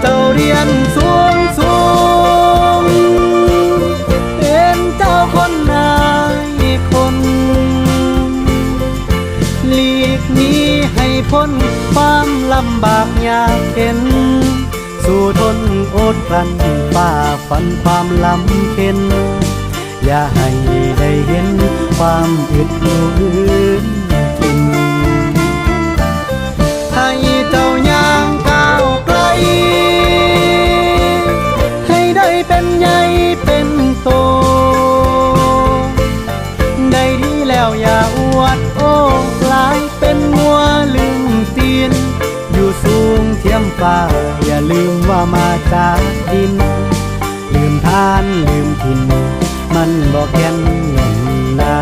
เจ้าเรียนสูงสูงเป็นเจ้าคนนายคนหลีกหนี้ให้พ้นความลำบากยากเข็น สู่ทนอดกลั้นฝ่าฟันความลำเข็น อย่าให้ได้เห็นความอึดอยู่ เป็นใหญ่เป็นโต ได้ดีแล้วอย่าอวดโอ้กลายเป็นมัวลืมตีน อยู่สูงเทียมฟ้า อย่าลืมว่ามาจากดิน ลืมทานลืมถิ่นมันบอกแก่นเงินนา